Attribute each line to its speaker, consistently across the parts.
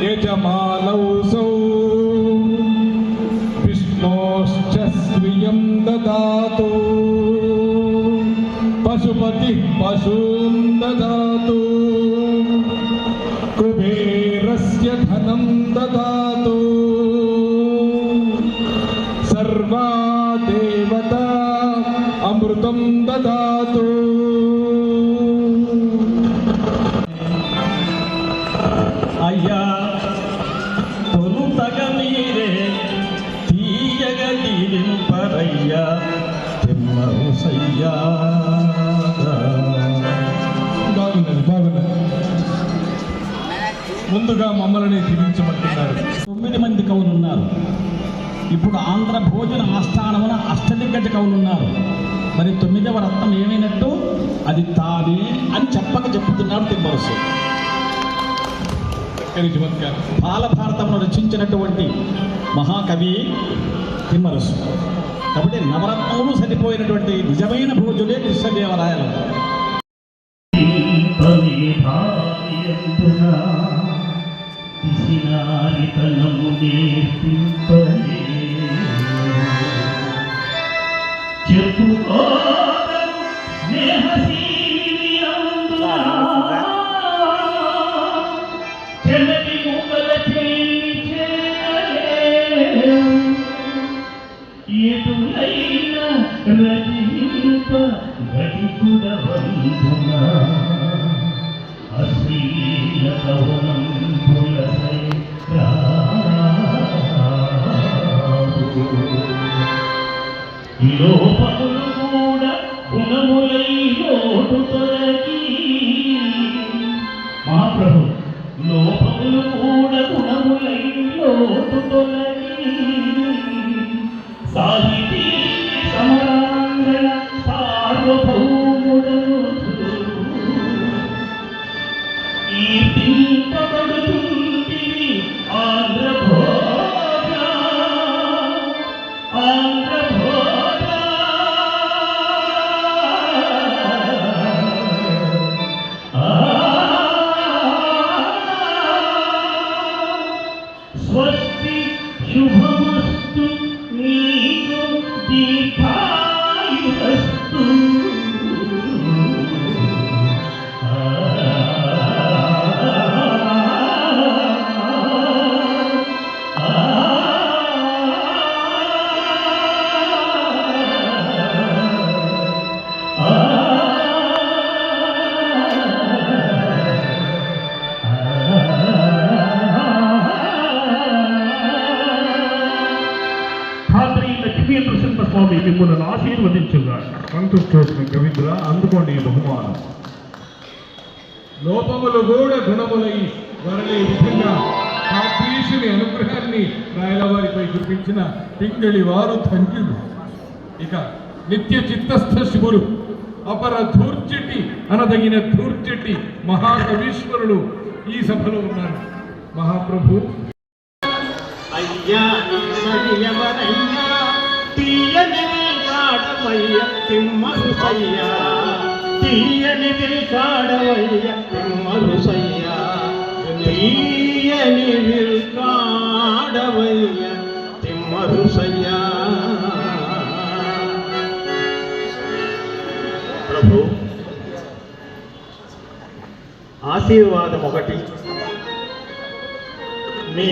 Speaker 1: એ જમાનૌ સૌ વિષ્ણોશ્ચ સ્વીયં દદાતુ પશુપતિ પશુન દદાતુ કુબેરસ્ય ધનમ
Speaker 2: દદાતુ સર્વા દેવતા અમૃતમ દદાતુ yeah.
Speaker 1: బాగున్నది బాగున్నది ముందుగా మమ్మల్ని దీవించమంటున్నారు.
Speaker 2: తొమ్మిది మంది కవులున్నారు. ఇప్పుడు ఆంధ్ర భోజన ఆస్థానమున అష్టదిగ్గజ కవులున్నారు. మరి తొమ్మిదవ రత్నం ఏమైనట్టు? అది తానే అని చెప్పక చెప్తున్నాడు తిమ్మరుసు. బాలభారతంలో రచించినటువంటి మహాకవి తిమ్మరసు. కాబట్టి నవరత్నములు సరిపోయినటువంటి నిజమైన భోజులే కృష్ణదేవరాయలు.
Speaker 3: పిసినారితనము నేర్పింపలే بندنا أسيرته మిమ్మల్ని ఆశీర్వదించుగా
Speaker 1: సంతుష్టోష్ణ కవీంద్ర అందుకోండి ఈ బహుమానం. లోపములు కూడా గుణములై వరలే విధంగా కాద్రీషుని అనుగ్రహాన్ని రాయలవారిపై కురిపించిన పింగళి వారు ధన్యులు. ఇక నిత్య చిత్తస్థ శివుడు అపర ధూర్జటి అనదగిన ధూర్జటి మహాకవీశ్వరుడు ఈ సభలో ఉన్నారు. మహాప్రభు.
Speaker 4: అయ్యా సరియవరయ్యా తీయని కాడవయ్య తిమ్మరుసయ్య. తీయని కాడవయ్య తిమ్మరుసయ్య. తీయని కాడవయ్య తిమ్మరుసయ్య. ప్రభు ఆశీర్వాదం ఒకటి మీ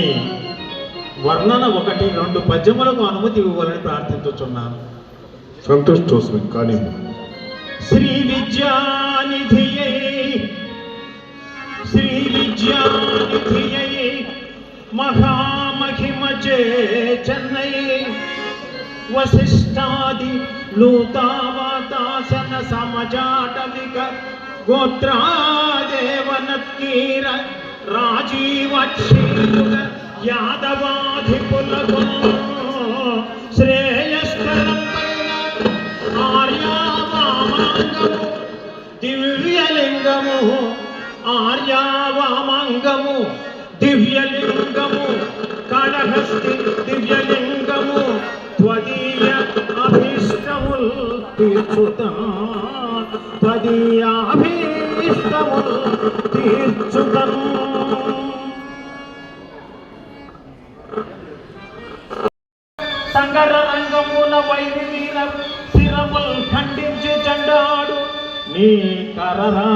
Speaker 4: వర్ణన ఒకటి రెండు పద్యములకు అనుమతి ఇవ్వాలని ప్రార్థించుచున్నాను.
Speaker 5: సంతుష్టోస్మి కానీ
Speaker 4: శ్రీ విద్యానిధియై శ్రీ విద్యానిధియై మహామహిమచే చెన్నై వశిష్టాది లూతావాతాసన సమజాటవిక గోత్రాదేవనత్కీర రాజీవక్షీర యాదవాధిపులకు శ్రేయస్కరం దివ్యలింగము ఆర్యావామాంగము దివ్యలింగము కడహస్తి దివ్యలింగము త్వదీయ అభీష్టముల్ తీర్చుత. త్వదీయాభీష్టముల్ తీర్చుతం. సంగర రంగముల వైరి శిరముల్ ఖండి నీ కరరాజం.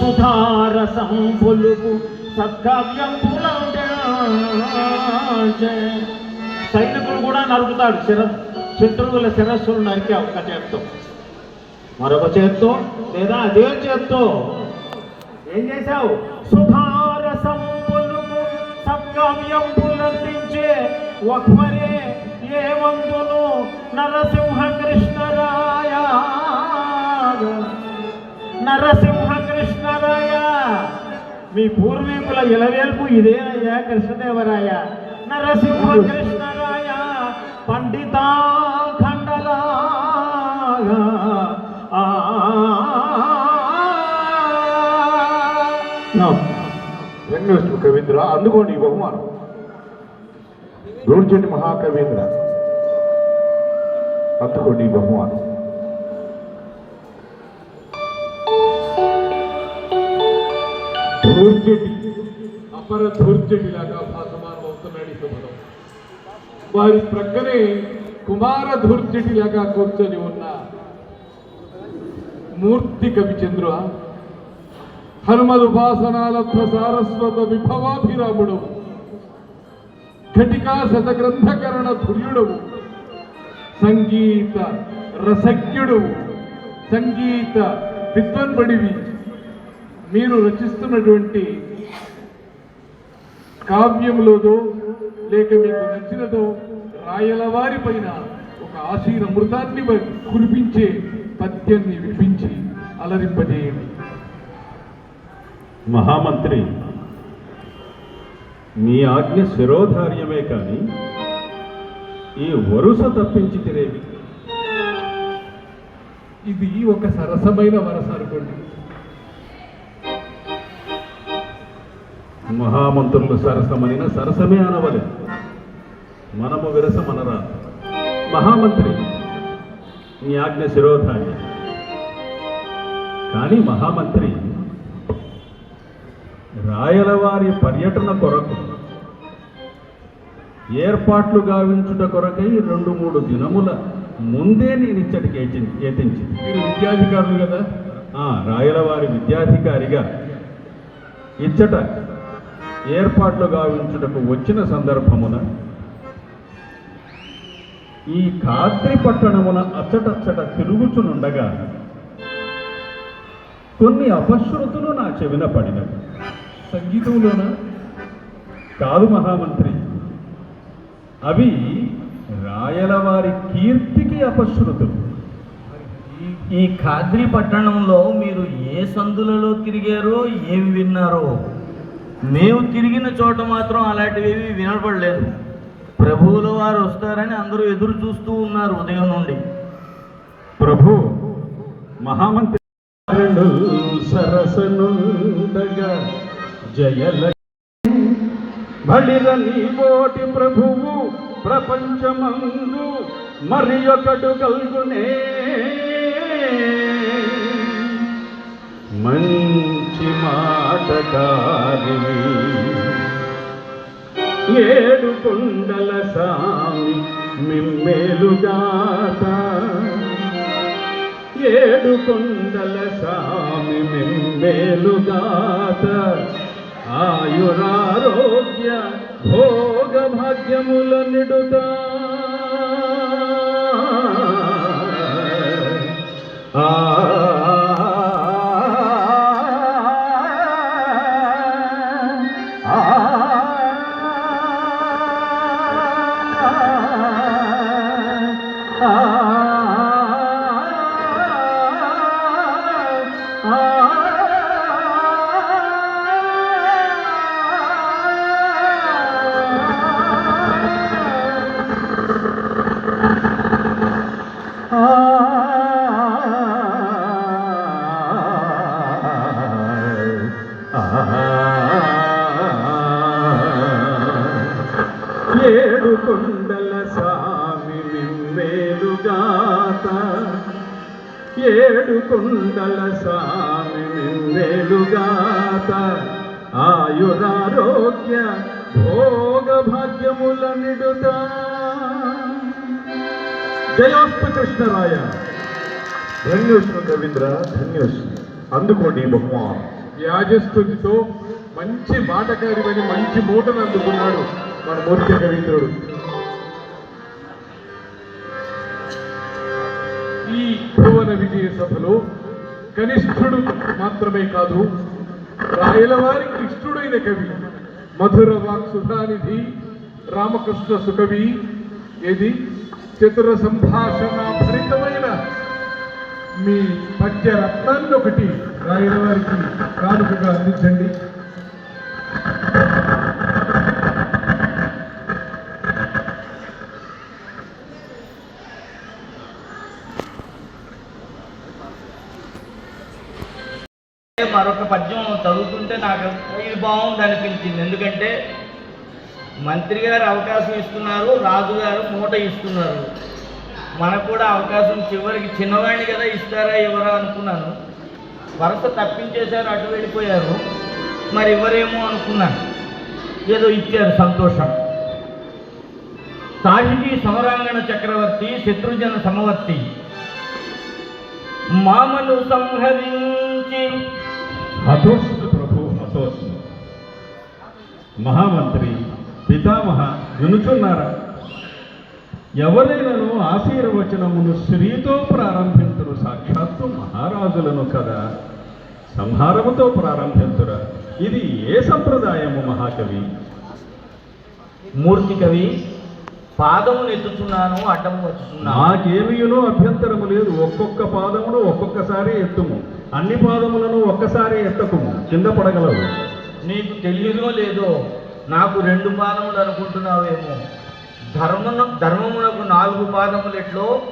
Speaker 4: సుధారసం పులుపు సద్గవ్యం సైనికులు కూడా నరుకుతాడు శిర శత్రువుల శిరస్సులు నరికే ఒక చేత్తో. మరొక చేత్తో లేదా అదే చేత్తో. ఏం చేశావు? సుధారసం పులుపు సద్గవ్యం పులందించే ఒకరే ఏ వందును నరసింహ కృష్ణరాయ నరసింహ కృష్ణరాయ మీ పూర్వీకుల ఇలవేల్పు ఇదేనయ్యా కృష్ణదేవరాయ. నరసింహ కృష్ణరాయ పండిత ఖండలాగా ఆ
Speaker 5: వెంకటేశ్వర కవీంద్ర అందుకోండి ఈ బహుమానం. దూర్జటి మహాకవీంద్ర అందుకోండి ఈ బహుమానం
Speaker 1: ధూర్జటి అపర ధూర్జటి లాగా భాసమానం అవుతున్నాడు ఈ శుభనం వారి ప్రక్కనే కుమార ధూర్జటి లాగా కూర్చొని ఉన్న మూర్తి కవిచంద్ర హనుమదుపాసనాలత్వ సారస్వత విభవాభిరాముడు ఘటికా శతగ్రంథకరణ ధుర్యుడవు. సంగీత రసజ్ఞుడవు. సంగీత విద్వన్బడివి మీరు రచిస్తున్నటువంటి కావ్యములోదో లేక మీకు నచ్చినదో రాయలవారి పైన ఒక ఆశీర మృతాన్ని కురిపించే పద్యాన్ని వినిపించి అలరింపజేయండి.
Speaker 6: మహామంత్రి నీ ఆజ్ఞ శిరోధార్యమే కానీ ఈ వరుస తప్పించి తిరేవి.
Speaker 1: ఇది ఒక సరసమైన వరస అనుకోండి.
Speaker 6: మహామంత్రులు సరసమైన సరసమే అనవలే. మనము విరసమనరా? మహామంత్రి నీ ఆజ్ఞ శిరోధార్య. కానీ మహామంత్రి రాయలవారి పర్యటన కొరకు ఏర్పాట్లు గావించుట కొరకై రెండు మూడు దినముల ముందే నేను ఇచ్చటికి ఏతించింది
Speaker 1: మీరు విద్యాధికారులు కదా?
Speaker 6: ఆ రాయలవారి విద్యాధికారిగా ఇచ్చట ఏర్పాట్లు గావించుటకు వచ్చిన సందర్భమున ఈ కాద్రి పట్టణమున అచ్చటచ్చట తిరుగుచునుండగా కొన్ని అపశృతులు నా చెవిన పడినవి.
Speaker 1: సంగీతంలోనా?
Speaker 6: కాదు మహామంత్రి. అవి రాయలవారి కీర్తికి అపశృతులు
Speaker 7: ఈ ఖాద్రి పట్టణంలో మీరు ఏ సందులలో తిరిగారో ఏం విన్నారో మేము తిరిగిన చోట మాత్రం అలాంటివి వినపడలేదు ప్రభువుల వారు వస్తారని అందరూ ఎదురు చూస్తూ ఉన్నారు ఉదయం నుండి.
Speaker 6: ప్రభు మహామంత్రి. సరసనుండగా జయల బలిర నీవోటి ప్రభువు ప్రపంచమందు మరి ఒకడు కల్గునే. మంచి మాట కారివి ఏడు కొండల సామి మిమ్మేలుగాత ఏడు కొండల సామి మిమ్మేలుగాత ఆయురారోగ్య భోగ భాగ్యముల నిడుతా ఆ సుజాత ఏడు కొండల సామి నిన్నేలుగాత
Speaker 5: ఆయురారోగ్య భోగ భాగ్యముల నిడుత జయోస్తు కృష్ణరాయ. ధన్యోష్ణు రవీంద్ర ధన్యోష్ణు అందుకోండి ఈ బహుమానం.
Speaker 1: మంచి మాటకారివని మంచి మూటను అందుకున్నాడు మన మూర్తి కవీంద్రుడు ప్రధాన విజయ సభలో కనిష్ఠుడు మాత్రమే కాదు రాయలవారి కృష్ణుడైన కవి మధుర వాక్ సుధానిధి రామకృష్ణ సుకవి ఏది? చతుర సంభాషణ భరితమైన మీ పద్య రత్నాన్ని ఒకటి రాయల వారికి కానుకగా అందించండి.
Speaker 7: మరొక పద్యం చదువుతుంటే నాకు ఇది బాగుంది అనిపించింది. ఎందుకంటే మంత్రి గారు అవకాశం ఇస్తున్నారు రాజుగారు మూట ఇస్తున్నారు. మనకు కూడా అవకాశం చివరికి చిన్నవాడిని కదా ఇస్తారా ఇవ్వరా అనుకున్నాను. వరస తప్పించేశారు అటు వెళ్ళిపోయారు. మరి ఇవ్వరేమో అనుకున్నాను. ఏదో ఇచ్చారు సంతోషం. సాహితీ సమరాంగణ చక్రవర్తి శత్రుజన సమవర్తి. మామను సంహరించి
Speaker 6: హతోస్సు ప్రభు హతోస్సు మహామంత్రి పితామహ వినుచున్నారా? ఎవరైనాను ఆశీర్వచనమును శ్రీతో ప్రారంభించరు సాక్షాత్తు మహారాజులను కదా. సంహారముతో ప్రారంభింతురా. ఇది ఏ సంప్రదాయము మహాకవి?
Speaker 7: మూర్తి కవి పాదమును ఎత్తుతున్నాను అడ్డము వచ్చుతున్నాను
Speaker 6: నాకేమీయునో అభ్యంతరము లేదు. ఒక్కొక్క పాదమును ఒక్కొక్కసారి ఎత్తుము. అన్ని పాదములను ఒక్కసారి ఎత్తకుము. కింద పడగలవు.
Speaker 7: నీకు తెలియదో లేదో నాకు రెండు పాదములు అనుకుంటున్నావేమో. ధర్మను ధర్మమునకు నాలుగు పాదములు ఎట్లో?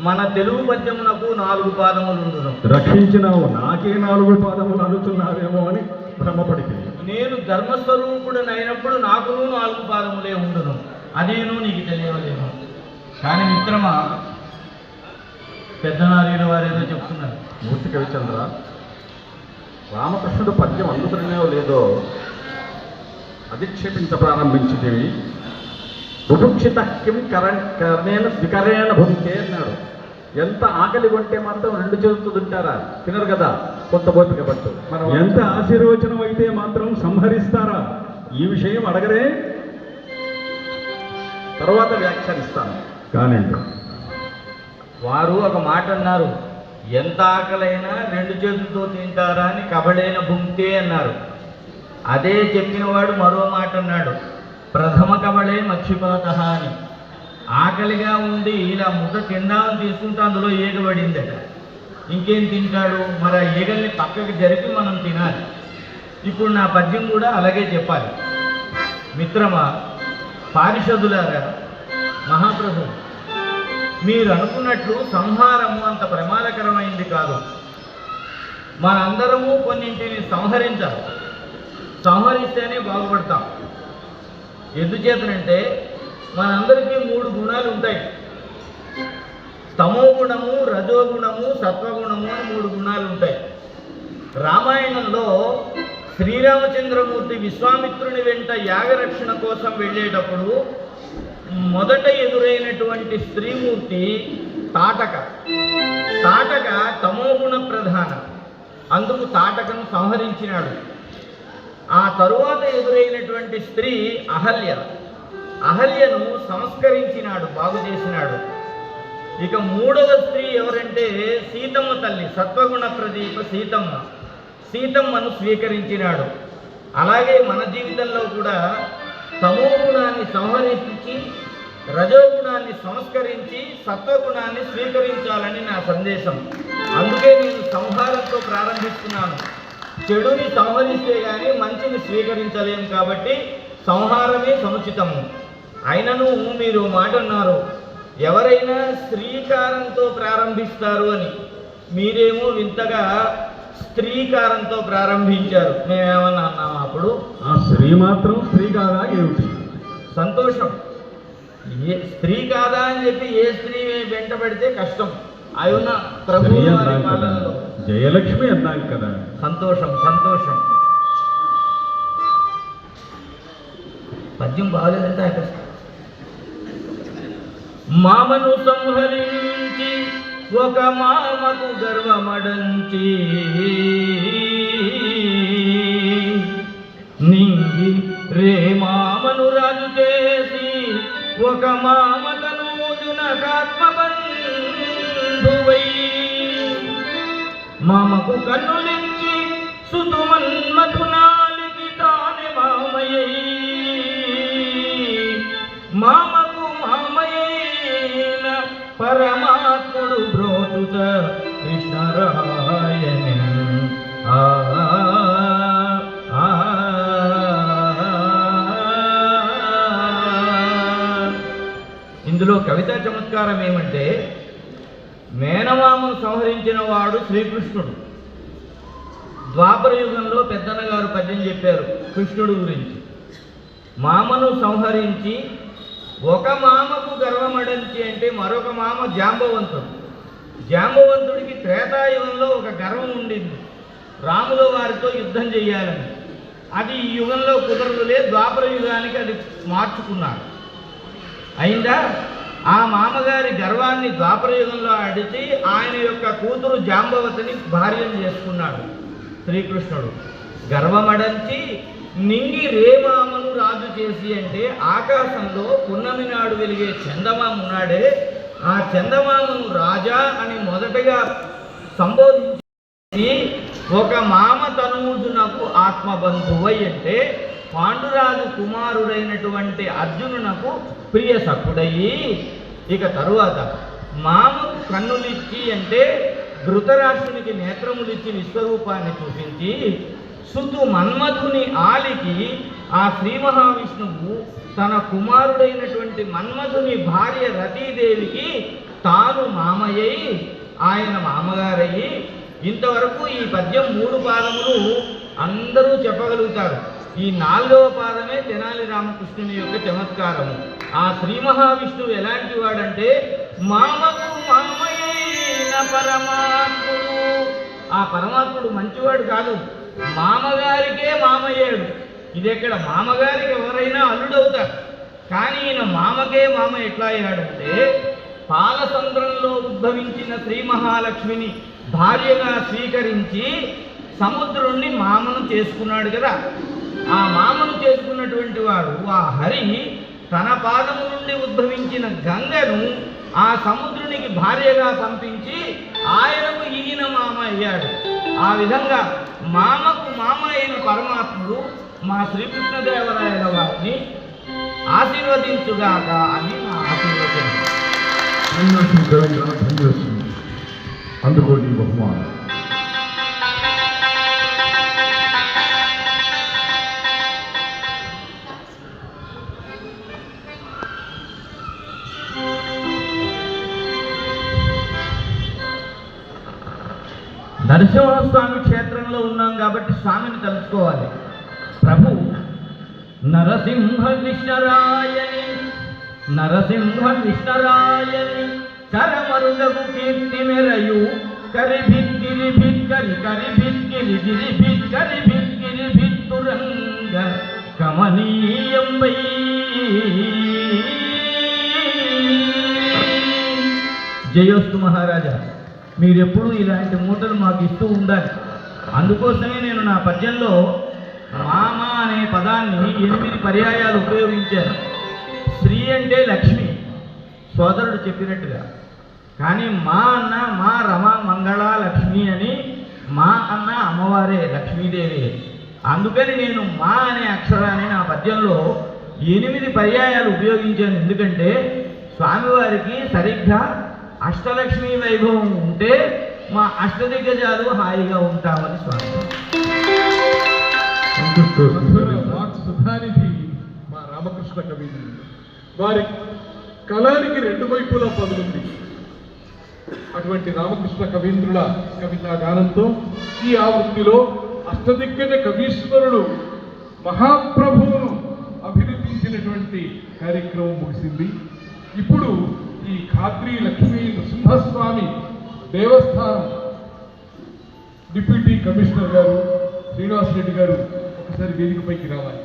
Speaker 7: మన తెలుగు పద్యమునకు నాలుగు పాదములు ఉండును.
Speaker 6: రక్షించినావు. నాకే నాలుగు పాదములు అనుచున్నావేమో అని భ్రమపడితే
Speaker 7: నేను ధర్మస్వరూపుడనైనప్పుడు నాకును నాలుగు పాదములే ఉండును. అదేను నీకు తెలియలేను కానీ మిత్రమా పెద్దనారీల వారు ఏదో చెప్తున్నారు.
Speaker 6: మూర్తి కవిచంద్ర రామకృష్ణుడు పద్యం అందుకునేవో లేదో అధిక్షేపించ ప్రారంభించితివి బుభుక్షిత కిం కరణ్ కర్ణేన వికరేణ భుంతే అన్నాడు. ఎంత ఆకలి కొంటే మాత్రం రెండు చేతులు తింటారా? తినరు కదా కొంత ఓపిక పట్టు. మనం ఎంత ఆశీర్వచనం అయితే మాత్రం సంహరిస్తారా? ఈ విషయం అడగరే. తర్వాత వ్యాఖ్యానిస్తాను. కానివ్వండి
Speaker 7: వారు ఒక మాట అన్నారు ఎంత ఆకలైనా రెండు చేతులతో తింటారా అని కబడైన భుంక్తే అన్నారు. అదే చెప్పినవాడు మరో మాట అన్నాడు ప్రథమ కబడే మక్షిపలత అని. ఆకలిగా ఉండి ఇలా ముద్ద తిందామని తీసుకుంటే అందులో ఈగబడిందట ఇంకేం తింటాడు? మరి ఆ ఈగల్ని పక్కకి జరిపి మనం తినాలి. ఇప్పుడు నా పద్యం కూడా అలాగే చెప్పాలి. మిత్రమా పారిషదులారా మహాప్రభు మీరు అనుకున్నట్లు సంహారము అంత ప్రమాదకరమైంది కాదు. మనందరము కొన్నింటిని సంహరించాలి. సంహరిస్తేనే బాగుపడతాం. ఎందుచేతనంటే మనందరికీ మూడు గుణాలు ఉంటాయి. తమోగుణము రజోగుణము సత్వగుణము అని మూడు గుణాలు ఉంటాయి. రామాయణంలో శ్రీరామచంద్రమూర్తి విశ్వామిత్రుని వెంట యాగరక్షణ కోసం వెళ్ళేటప్పుడు మొదట ఎదురైనటువంటి స్త్రీమూర్తి తాటక. తాటక తమోగుణ ప్రధాన. అందుకు తాటకను సంహరించినాడు. ఆ తరువాత ఎదురైనటువంటి స్త్రీ అహల్య. అహల్యను సంస్కరించినాడు బాగు చేసినాడు. ఇక మూడవ స్త్రీ ఎవరంటే సీతమ్మ తల్లి సత్వగుణ ప్రదీప సీతమ్మ. సీతమ్మను స్వీకరించినాడు. అలాగే మన జీవితంలో కూడా తమో గుణాన్ని సంహరించి రజోగుణాన్ని సంస్కరించి సత్వగుణాన్ని స్వీకరించాలని నా సందేశం. అందుకే నేను సంహారంతో ప్రారంభిస్తున్నాను. చెడుని సంహరిస్తే కానీ మంచిని స్వీకరించలేం కాబట్టి సంహారమే సముచితము. అయినను మీరు మాట అన్నారు ఎవరైనా శ్రీకారంతో ప్రారంభిస్తారు అని. మీరేమో వింతగా స్త్రీకారంతో ప్రారంభించారు. మేమేమన్నా అన్నాము అప్పుడు?
Speaker 6: ఆ స్త్రీ మాత్రం స్త్రీ కాదా ఏమిటి?
Speaker 7: సంతోషం. ఏ స్త్రీ కాదా అని చెప్పి ఏ స్త్రీ వెంట పెడితే కష్టం. అయున్న ప్రభు
Speaker 6: జయలక్ష్మి అన్నాం కదా.
Speaker 7: సంతోషం సంతోషం. పద్యం బాగాలేదంటే మామను సంహరించి ఒక మామకు గర్వమడంచి. నింగి రే మామను రాజు చేసి ఒక మామకను జునకాత్మబంధువై మామకు కన్నులించి సుతుమన్మధునాలికి తానే మామయ్యై. మామ పరమాత్ముడు బ్రోతుత కృష్ణరాయని. ఆ. ఇందులో కవితా చమత్కారం ఏమంటే మేనమామను సంహరించిన వాడు శ్రీకృష్ణుడు. ద్వాపర యుగంలో పెద్దన్నగారు పద్యం చెప్పారు కృష్ణుడు గురించి. మామను సంహరించి ఒక మామకు గర్వమడంచి అంటే మరొక మామ జాంబవంతుడు. జాంబవంతుడికి త్రేతాయుగంలో ఒక గర్వం ఉండింది. రాముల వారితో యుద్ధం చేయాలని. అది ఈ యుగంలో కుదరదులే ద్వాపర యుగానికి అది మార్చుకున్నాడు అయిందా? ఆ మామగారి గర్వాన్ని ద్వాపర యుగంలో అడిచి ఆయన యొక్క కూతురు జాంబవతిని భార్యను చేసుకున్నాడు. శ్రీకృష్ణుడు. గర్వమడంచి నింగి రేమామను రాజు చేసి అంటే ఆకాశంలో పున్నమి నాడు వెలిగే చందమామ ఉన్నాడే. ఆ చందమామను రాజా అని మొదటగా సంబోధించి ఒక మామ తనూజునకు ఆత్మబంధువై అంటే పాండురాజు కుమారుడైనటువంటి అర్జునునకు ప్రియ సఖుడయి ఇక తరువాత మామకు కన్నులిచ్చి అంటే ధృతరాష్ట్రునికి నేత్రములిచ్చి విశ్వరూపాన్ని చూపించి సుతు మన్మధుని ఆలికి ఆ శ్రీ మహావిష్ణువు తన కుమారుడైనటువంటి మన్మధుని భార్య రతీదేవికి తాను మామయ్యై ఆయన మామగారయ్యి ఇంతవరకు ఈ పద్యం మూడు పాదములు అందరూ చెప్పగలుగుతారు. ఈ నాలుగవ పాదమే తెనాలి రామకృష్ణుని యొక్క చమత్కారము. ఆ శ్రీ మహావిష్ణువు ఎలాంటి వాడంటే మామకు మామయ్య పరమాత్ముడు. ఆ పరమాత్ముడు మంచివాడు కాదు. మామగారికే మామయ్యాడు. ఇది ఎక్కడ మామగారికి ఎవరైనా అల్లుడవుతారు. కానీ ఈయన మామకే మామ ఎట్లా అయ్యాడంటే పాలసంద్రంలో ఉద్భవించిన శ్రీ మహాలక్ష్మిని భార్యగా స్వీకరించి సముద్రుణ్ణి మామను చేసుకున్నాడు కదా. ఆ మామను చేసుకున్నటువంటి వాడు ఆ హరి తన పాదము నుండి ఉద్భవించిన గంగను ఆ సముద్రునికి భార్యగా పంపించి ఆయనకు ఈయన మామ అయ్యాడు. ఆ విధంగా మామకు మామ అయిన పరమాత్ముడు మా శ్రీకృష్ణదేవరాయల వారిని ఆశీర్వదించుగాక అని నా ఆశీర్వచనం.
Speaker 5: ధన్యోస్మి కవింద్ర అందుకోండి
Speaker 7: నరసింహస్వామి క్షేత్రంలో ఉన్నాం కాబట్టి స్వామిని తలుచుకోవాలి. ప్రభు నరసింహ కృష్ణరాయని నరసింహ కృష్ణరాయని కరమరుగకు కీర్తి మెరయు. కరి భిక్కిరి భిక్కరి కరి భిక్కిరి గిరి భిక్కరి భిక్కిరి భిత్తురంగ కమనీయం వై. జయోస్తు మహారాజా. మీరెప్పుడూ ఇలాంటి మూటలు మాకు ఇస్తూ ఉండాలి. అందుకోసమే నేను నా పద్యంలో మామ అనే పదాన్ని ఎనిమిది పర్యాయాలు ఉపయోగించాను. స్త్రీ అంటే లక్ష్మి సోదరుడు చెప్పినట్టుగా. కానీ మా అన్న మా రమ మంగళ లక్ష్మి అని మా అన్న అమ్మవారే లక్ష్మీదేవి. అందుకని నేను మా అనే అక్షరాన్ని నా పద్యంలో ఎనిమిది పర్యాయాలు ఉపయోగించాను. ఎందుకంటే స్వామివారికి సరిగ్గా అష్టలక్ష్మి వైభవం ఉంటే మా అష్టదిగ్గజాలు హాయిగా ఉంటామని స్వామి.
Speaker 1: సుధానిధి మా రామకృష్ణ కవి. వారి కళానికి రెండు వైపులా పదులుంది అటువంటి రామకృష్ణ కవీంద్రుల కవితా గానంతో ఈ ఆవృత్తిలో అష్టదిగ్గజ కవీశ్వరుడు మహాప్రభువును అభినందించినటువంటి కార్యక్రమం ముగిసింది. ఇప్పుడు ఈ ఖాద్రి లక్ష్మీ నృసింహస్వామి దేవస్థానం. డిప్యూటీ కమిషనర్ గారు శ్రీనివాస్ రెడ్డి గారు ఒకసారి వేదికపైకి రావాలి.